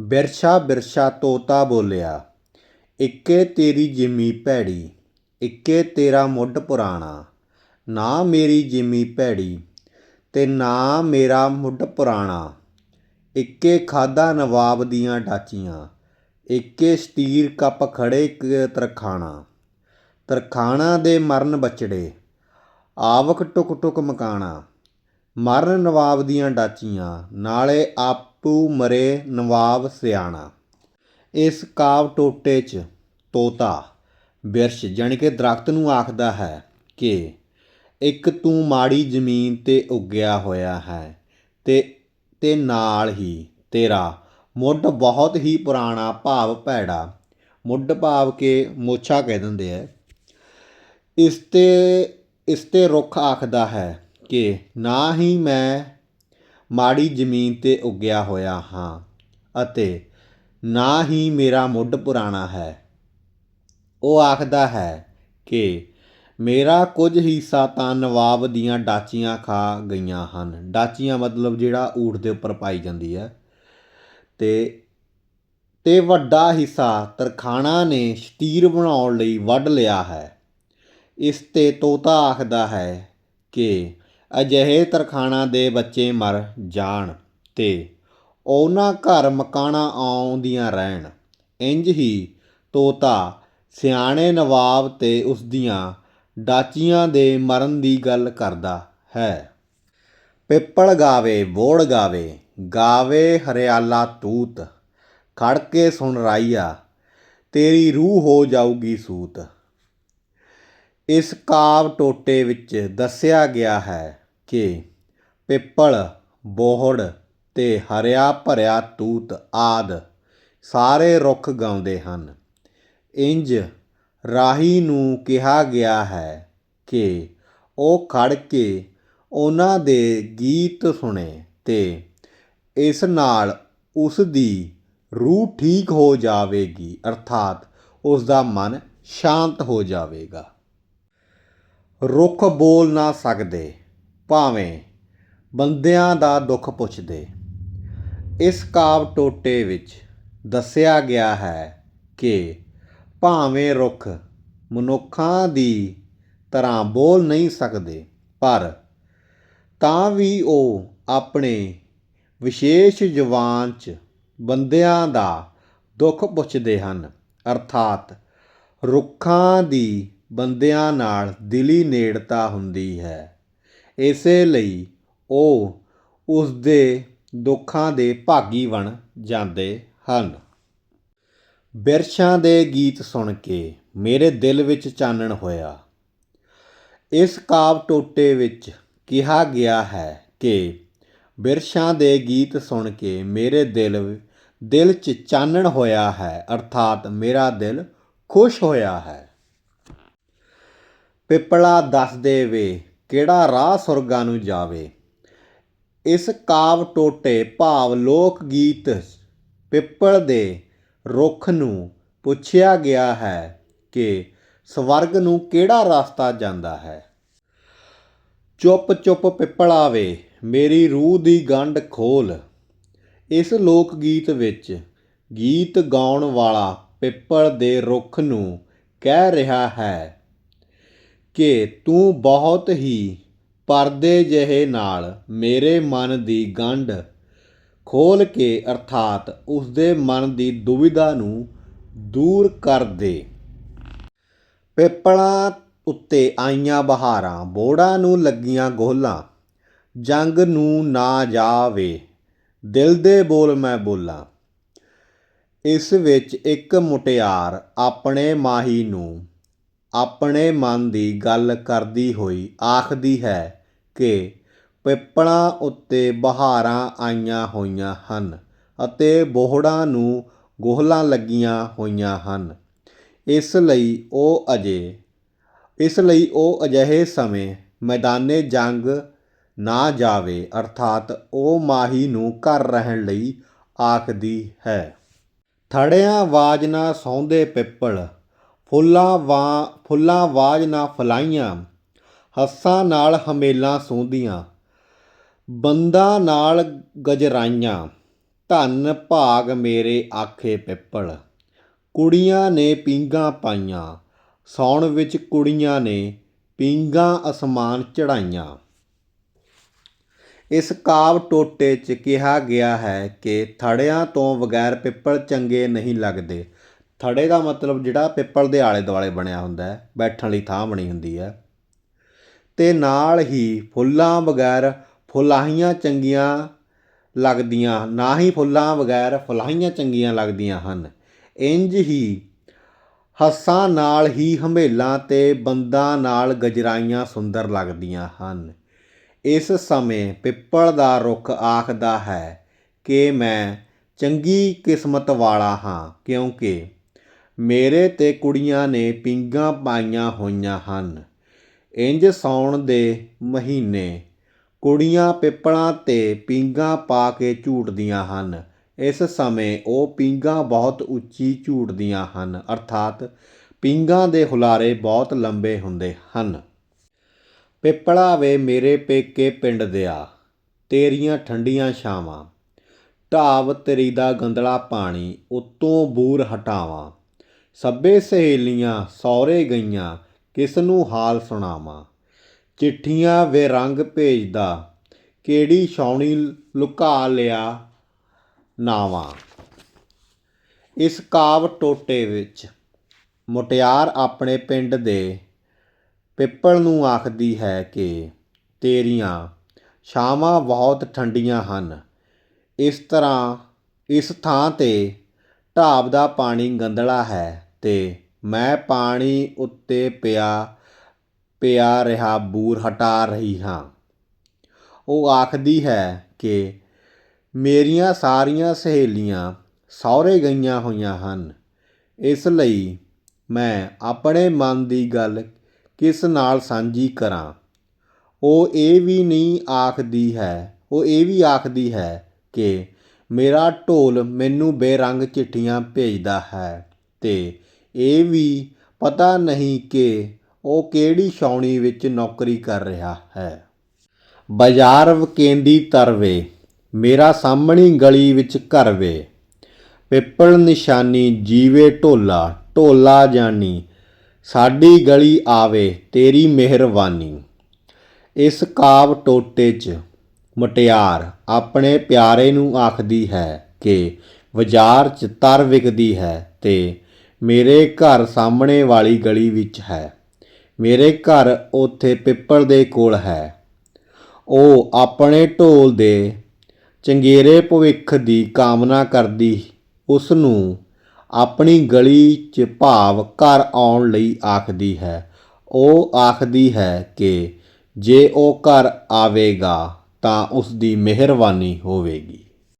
ਬਿਰਛਾ ਬਿਰਛਾ ਤੋਤਾ ਬੋਲਿਆ, ਇੱਕੇ ਤੇਰੀ ਜਿਮੀ ਭੈੜੀ, ਇੱਕੇ ਤੇਰਾ ਮੁੱਢ ਪੁਰਾਣਾ। ਨਾ ਮੇਰੀ ਜਿਮੀ ਭੈੜੀ ਤੇ ਨਾ ਮੇਰਾ ਮੁੱਢ ਪੁਰਾਣਾ। ਇੱਕੇ ਖਾਦਾ ਨਵਾਬ ਦੀਆਂ ਡਾਚੀਆਂ, ਇੱਕੇ ਸਟੀਰ ਕੱਪ ਖੜੇ ਤਰਖਾਣਾ। ਤਰਖਾਣਾ ਦੇ ਮਰਨ ਬਚੜੇ, ਆਵਕ ਟੁਕ ਟੁਕ ਮਕਾਣਾ। ਮਰਨ ਨਵਾਬ ਦੀਆਂ ਡਾਚੀਆਂ, ਨਾਲੇ ਆਪ ਮਰੇ ਨਵਾਬ ਸਿਆਣਾ। ਇਸ ਕਾਵ ਟੋਟੇ 'ਚ ਤੋਤਾ। ਬਿਰਸ਼ ਜਾਣੀ ਕਿ ਦਰਖਤ ਨੂੰ ਆਖਦਾ ਹੈ ਕਿ ਇੱਕ ਤੂੰ ਮਾੜੀ ਜ਼ਮੀਨ ਤੇ ਉੱਗਿਆ ਹੋਇਆ ਹੈ ਤੇ ਤੇ ਨਾਲ ਹੀ ਤੇਰਾ ਮੁੱਢ ਬਹੁਤ ਹੀ ਪੁਰਾਣਾ ਭਾਵ ਭੈੜਾ। ਮੁੱਢ ਭਾਵ ਕੇ ਮੋਛਾ ਕਹਿ ਦਿੰਦੇ ਆ। ਇਸ ਤੇ ਇਸ ਤੇ ਰੁੱਖ ਆਖਦਾ ਹੈ ਕਿ ਨਾ ਹੀ ਮੈਂ ਮਾੜੀ ਜ਼ਮੀਨ ਤੇ ਉੱਗਿਆ ਹੋਇਆ ਹਾਂ ਅਤੇ ਨਾ ਹੀ ਮੇਰਾ ਮੁੱਢ ਪੁਰਾਣਾ ਹੈ। ਉਹ ਆਖਦਾ ਹੈ ਕਿ ਮੇਰਾ ਕੁਝ ਹਿੱਸਾ ਤਾਂ ਨਵਾਬ ਦੀਆਂ ਡਾਚੀਆਂ ਖਾ ਗਈਆਂ ਹਨ। ਡਾਚੀਆਂ ਮਤਲਬ ਜਿਹੜਾ ਊਠ ਦੇ ਉੱਪਰ ਪਾਈ ਜਾਂਦੀ ਹੈ। ਤੇ ਤੇ ਵੱਡਾ ਹਿੱਸਾ ਤਰਖਾਣਾ ਨੇ ਸ਼ਤੀਰ ਬਣਾਉਣ ਲਈ ਵੱਢ ਲਿਆ ਹੈ। ਇਸ ਤੇ ਤੋਤਾ ਆਖਦਾ ਹੈ ਕਿ ਅਜਿਹੇ ਤਰਖਾਣਾ ਦੇ ਬੱਚੇ ਮਰ ਜਾਣ ਤੇ ਉਹਨਾਂ ਘਰ ਮਕਾਨਾਂ ਆਉਂਦੀਆਂ ਰਹਿਣ। ਇੰਜ ਹੀ ਤੋਤਾ ਸਿਆਣੇ ਨਵਾਬ ਤੇ ਉਸ ਦੀਆਂ ਡਾਚੀਆਂ ਦੇ ਮਰਨ ਦੀ ਗੱਲ ਕਰਦਾ ਹੈ। ਪਿੱਪਲ ਗਾਵੇ ਬੋੜ ਗਾਵੇ ਗਾਵੇ ਹਰਿਆਲਾ ਤੂਤ, ਖੜ ਕੇ ਸੁਣ ਰਾਈਆ, ਤੇਰੀ ਰੂਹ ਹੋ ਜਾਊਗੀ ਸੂਤ। ਇਸ ਕਾਵ ਟੋਟੇ ਵਿੱਚ ਦੱਸਿਆ ਗਿਆ ਹੈ ਕਿ ਪਿੱਪਲ, ਬੋਹੜ ਅਤੇ ਹਰਿਆ ਭਰਿਆ ਤੂਤ ਆਦਿ ਸਾਰੇ ਰੁੱਖ ਗਾਉਂਦੇ ਹਨ। ਇੰਝ ਰਾਹੀ ਨੂੰ ਕਿਹਾ ਗਿਆ ਹੈ ਕਿ ਉਹ ਖੜ੍ਹ ਕੇ ਉਹਨਾਂ ਦੇ ਗੀਤ ਸੁਣੇ ਅਤੇ ਇਸ ਨਾਲ ਉਸ ਦੀ ਰੂਹ ਠੀਕ ਹੋ ਜਾਵੇਗੀ, ਅਰਥਾਤ ਉਸ ਦਾ ਮਨ ਸ਼ਾਂਤ ਹੋ ਜਾਵੇਗਾ। ਰੁੱਖ ਬੋਲ ਨਾ ਸਕਦੇ। ਭਾਵੇਂ ਬੰਦਿਆਂ ਦਾ ਦੁੱਖ ਪੁੱਛਦੇ। ਇਸ ਕਾਵਿ ਟੋਟੇ ਵਿੱਚ ਦੱਸਿਆ ਗਿਆ ਹੈ ਕਿ ਭਾਵੇਂ ਰੁੱਖ ਮਨੁੱਖਾਂ ਦੀ ਤਰ੍ਹਾਂ ਬੋਲ ਨਹੀਂ ਸਕਦੇ, ਪਰ ਤਾਂ ਵੀ ਉਹ ਆਪਣੇ ਵਿਸ਼ੇਸ਼ ਜ਼ੁਬਾਨ 'ਚ ਬੰਦਿਆਂ ਦਾ ਦੁੱਖ ਪੁੱਛਦੇ ਹਨ। ਅਰਥਾਤ ਰੁੱਖਾਂ ਦੀ ਬੰਦਿਆਂ ਨਾਲ ਦਿਲੀ ਨੇੜਤਾ ਹੁੰਦੀ ਹੈ। ਇਸੇ ਲਈ ਉਹ ਉਸ ਦੇ ਦੁੱਖਾਂ ਦੇ ਭਾਗੀ ਬਣ ਜਾਂਦੇ ਹਨ। ਬਿਰਸ਼ਾਂ ਦੇ ਗੀਤ ਸੁਣ ਕੇ ਮੇਰੇ ਦਿਲ ਵਿੱਚ ਚਾਨਣ ਹੋਇਆ। ਇਸ ਕਾਵ ਟੋਟੇ ਵਿੱਚ ਕਿਹਾ ਗਿਆ ਹੈ ਕਿ ਬਿਰਸ਼ਾਂ ਦੇ ਗੀਤ ਸੁਣ ਕੇ ਮੇਰੇ ਦਿਲ ਦਿਲ 'ਚ ਚਾਨਣ ਹੋਇਆ ਹੈ, ਅਰਥਾਤ ਮੇਰਾ ਦਿਲ ਖੁਸ਼ ਹੋਇਆ ਹੈ। ਪਿੱਪਲਾ ਦੱਸ ਦੇਵੇ ਕਿਹੜਾ ਰਾਹ ਸੁਰਗਾਂ ਨੂੰ ਜਾਵੇ? ਇਸ ਕਾਵ ਟੋਟੇ ਭਾਵ ਲੋਕ ਗੀਤ ਪਿੱਪਲ ਦੇ ਰੁੱਖ ਨੂੰ ਪੁੱਛਿਆ ਗਿਆ ਹੈ ਕਿ ਸਵਰਗ ਨੂੰ ਕਿਹੜਾ ਰਸਤਾ ਜਾਂਦਾ ਹੈ? ਚੁੱਪ ਚੁੱਪ ਪਿੱਪਲ ਆਵੇ, ਮੇਰੀ ਰੂਹ ਦੀ ਗੰਢ ਖੋਲ। ਇਸ ਲੋਕ ਗੀਤ ਵਿੱਚ ਗੀਤ ਗਾਉਣ ਵਾਲਾ ਪਿੱਪਲ ਦੇ ਰੁੱਖ ਨੂੰ ਕਹਿ ਰਿਹਾ ਹੈ ਕਿ ਤੂੰ ਬਹੁਤ ਹੀ ਪਰਦੇ ਜਿਹੇ ਨਾਲ ਮੇਰੇ ਮਨ ਦੀ ਗੰਢ ਖੋਲ੍ਹ ਕੇ ਅਰਥਾਤ ਉਸਦੇ ਮਨ ਦੀ ਦੁਵਿਧਾ ਨੂੰ ਦੂਰ ਕਰ ਦੇ। ਪਿੱਪਲਾਂ ਉੱਤੇ ਆਈਆਂ ਬਹਾਰਾਂ, ਬੋੜਾਂ ਨੂੰ ਲੱਗੀਆਂ ਗੋਲਾਂ, ਜੰਗ ਨੂੰ ਨਾ ਜਾਵੇ, ਦਿਲ ਦੇ ਬੋਲ ਮੈਂ ਬੋਲਾਂ। ਇਸ ਵਿੱਚ ਇੱਕ ਮੁਟਿਆਰ ਆਪਣੇ ਮਾਹੀ ਨੂੰ ਆਪਣੇ ਮਨ ਦੀ ਗੱਲ ਕਰਦੀ ਹੋਈ ਆਖਦੀ ਹੈ ਕਿ ਪਿੱਪਲਾਂ ਉੱਤੇ ਬਹਾਰਾਂ ਆਈਆਂ ਹੋਈਆਂ ਹਨ ਅਤੇ ਬੋਹੜਾਂ ਨੂੰ ਗੋਹਲਾਂ ਲੱਗੀਆਂ ਹੋਈਆਂ ਹਨ। ਇਸ ਲਈ ਉਹ ਅਜੇ, ਇਸ ਲਈ ਉਹ ਅਜਿਹੇ ਸਮੇਂ ਮੈਦਾਨੇ ਜੰਗ ਨਾ ਜਾਵੇ, ਅਰਥਾਤ ਉਹ ਮਾਹੀ ਨੂੰ ਘਰ ਰਹਿਣ ਲਈ ਆਖਦੀ ਹੈ। ਥੜਿਆਂ ਆਵਾਜ਼ ਨਾ ਸੌਂਦੇ ਪਿੱਪਲ ਫੁੱਲਾਂ ਵਾਂ, ਫੁੱਲਾਂ ਆਵਾਜ਼ ਨਾ ਫਲਾਈਆਂ, ਹੱਸਾਂ ਨਾਲ ਹਮੇਲਾਂ ਸੌਂਦੀਆਂ, ਬੰਦਾਂ ਨਾਲ ਗਜਰਾਈਆਂ, ਧੰਨ ਭਾਗ ਮੇਰੇ ਆਖੇ ਪਿੱਪਲ, ਕੁੜੀਆਂ ਨੇ ਪੀਂਘਾਂ ਪਾਈਆਂ, ਸੌਣ ਵਿੱਚ ਕੁੜੀਆਂ ਨੇ ਪੀਂਘਾਂ ਅਸਮਾਨ ਚੜਾਈਆਂ ਇਸ ਕਾਵ ਟੋਟੇ 'ਚ ਕਿਹਾ ਗਿਆ ਹੈ ਕਿ ਥੜਿਆਂ ਤੋਂ ਬਗੈਰ ਪਿੱਪਲ ਚੰਗੇ ਨਹੀਂ ਲੱਗਦੇ ਥੜੇ ਦਾ ਮਤਲਬ ਜਿਹੜਾ ਪਿੱਪਲ ਦੇ ਆਲੇ ਦੁਆਲੇ ਬਣਿਆ ਹੁੰਦਾ ਹੈ, ਬੈਠਣ ਲਈ ਥਾਂ ਬਣੀ ਹੁੰਦੀ ਹੈ। ਤੇ ਨਾਲ ਹੀ ਫੁੱਲਾਂ ਬਗੈਰ ਫੁਲਾਹੀਆਂ ਚੰਗੀਆਂ ਲੱਗਦੀਆਂ, ਨਾ ਹੀ ਫੁੱਲਾਂ ਬਗੈਰ ਫੁਲਾਹੀਆਂ ਚੰਗੀਆਂ ਲੱਗਦੀਆਂ ਹਨ। ਇੰਜ ਹੀ ਹੱਸਾਂ ਨਾਲ ਹੀ ਹੰਬੇਲਾਂ ਤੇ ਬੰਦਾਂ ਨਾਲ ਗਜਰਾਈਆਂ ਸੁੰਦਰ ਲੱਗਦੀਆਂ ਹਨ। ਇਸ ਸਮੇਂ ਪਿੱਪਲ ਦਾ ਰੁੱਖ ਆਖਦਾ ਹੈ ਕਿ ਮੈਂ ਚੰਗੀ ਕਿਸਮਤ ਵਾਲਾ ਹਾਂ, ਕਿਉਂਕਿ ਮੇਰੇ ਤੇ ਕੁੜੀਆਂ ਨੇ ਪੀਂਘਾਂ ਪਾਈਆਂ ਹੋਈਆਂ ਹਨ। ਇੰਜ ਸਾਉਣ ਦੇ ਮਹੀਨੇ ਕੁੜੀਆਂ ਪਿੱਪਲਾਂ ਤੇ ਪੀਂਘਾਂ ਪਾ ਕੇ ਝੂਟਦੀਆਂ ਹਨ। ਇਸ ਸਮੇਂ ਉਹ ਪੀਂਘਾਂ ਬਹੁਤ ਉੱਚੀ ਝੂਟਦੀਆਂ ਹਨ, ਅਰਥਾਤ ਪੀਂਘਾਂ ਦੇ ਹੁਲਾਰੇ ਬਹੁਤ ਲੰਬੇ ਹੁੰਦੇ ਹਨ। ਪਿੱਪਲਾ ਵੇ ਮੇਰੇ ਪੇਕੇ ਪਿੰਡ ਦਿਆ, ਤੇਰੀਆਂ ਠੰਡੀਆਂ ਛਾਵਾਂ। ਢਾਬ ਤੇਰੀ ਦਾ ਗੰਦਲਾ ਪਾਣੀ, ਉਤੋਂ ਬੂਰ ਹਟਾਵਾਂ। ਸੱਬੇ ਸਹੇਲੀਆਂ ਸੌਰੇ ਗਈਆਂ ਕਿਸ ਨੂੰ ਹਾਲ ਸੁਣਾਵਾਂ? ਚਿੱਠੀਆਂ ਵੇ ਰੰਗ ਭੇਜਦਾ, ਕਿਹੜੀ ਛਾਉਣੀ ਲੁਕਾ ਲਿਆ ਨਾਵਾਂ? ਇਸ ਕਾਵ ਟੋਟੇ ਵਿੱਚ ਮੁਟਿਆਰ ਆਪਣੇ ਪਿੰਡ ਦੇ ਪਿੱਪਲ ਨੂੰ ਆਖਦੀ ਹੈ ਕਿ ਤੇਰੀਆਂ ਛਾਵਾਂ ਬਹੁਤ ਠੰਡੀਆਂ ਹਨ। ਇਸ ਤਰ੍ਹਾਂ ਇਸ ਥਾਂ ਤੇ ਢਾਬ ਦਾ ਪਾਣੀ ਗੰਦਲਾ ਹੈ। ਤੇ ਮੈਂ ਪਾਣੀ ਉੱਤੇ ਪਿਆ ਪਿਆ ਰਿਹਾ, ਬੂਰ ਹਟਾ ਰਹੀ ਹਾਂ। ਉਹ ਆਖਦੀ ਹੈ ਕਿ ਮੇਰੀਆਂ ਸਾਰੀਆਂ ਸਹੇਲੀਆਂ ਸਹੁਰੇ ਗਈਆਂ ਹੋਈਆਂ ਹਨ। ਇਸ ਲਈ ਮੈਂ ਆਪਣੇ ਮਨ ਦੀ ਗੱਲ ਕਿਸ ਨਾਲ ਸਾਂਝੀ ਕਰਾਂ? ਉਹ ਇਹ ਵੀ ਨਹੀਂ ਆਖਦੀ ਹੈ, ਉਹ ਇਹ ਵੀ ਆਖਦੀ ਹੈ ਕਿ ਮੇਰਾ ਢੋਲ ਮੈਨੂੰ ਬੇਰੰਗ ਚਿੱਠੀਆਂ ਭੇਜਦਾ ਹੈ ਅਤੇ ਇਹ ਵੀ ਪਤਾ ਨਹੀਂ ਕਿ ਉਹ ਕਿਹੜੀ ਛਾਉਣੀ ਵਿੱਚ ਨੌਕਰੀ ਕਰ ਰਿਹਾ ਹੈ। ਬਾਜ਼ਾਰ ਵਕੇਂਦੀ ਤਰਵੇ, ਮੇਰਾ ਸਾਹਮਣੀ ਗਲੀ ਵਿੱਚ ਘਰ ਵੇ। ਪਿੱਪਲ ਨਿਸ਼ਾਨੀ ਜੀਵੇ ਢੋਲਾ ਢੋਲਾ ਜਾਨੀ, ਸਾਡੀ ਗਲੀ ਆਵੇ ਤੇਰੀ ਮਿਹਰਬਾਨੀ। ਇਸ ਕਾਵ ਟੋਟੇ 'ਚ ਮੁਟਿਆਰ ਆਪਣੇ ਪਿਆਰੇ ਨੂੰ ਆਖਦੀ ਹੈ ਕਿ ਬਾਜ਼ਾਰ 'ਚ ਤਰ ਵਿਕਦੀ ਹੈ ਤੇ ਮੇਰੇ ਘਰ ਸਾਹਮਣੇ ਵਾਲੀ ਗਲੀ ਵਿੱਚ ਹੈ। ਮੇਰੇ ਘਰ ਉੱਥੇ ਪਿੱਪਲ ਦੇ ਕੋਲ ਹੈ। ਉਹ ਆਪਣੇ ਢੋਲ ਦੇ ਚੰਗੇਰੇ ਭਵਿੱਖ ਦੀ ਕਾਮਨਾ ਕਰਦੀ ਉਸ ਨੂੰ ਆਪਣੀ ਗਲੀ 'ਚ ਭਾਵ ਘਰ ਆਉਣ ਲਈ ਆਖਦੀ ਹੈ। ਉਹ ਆਖਦੀ ਹੈ ਕਿ ਜੇ ਉਹ ਘਰ ਆਵੇਗਾ ਤਾਂ ਉਸ ਦੀ ਮਿਹਰਬਾਨੀ ਹੋਵੇਗੀ।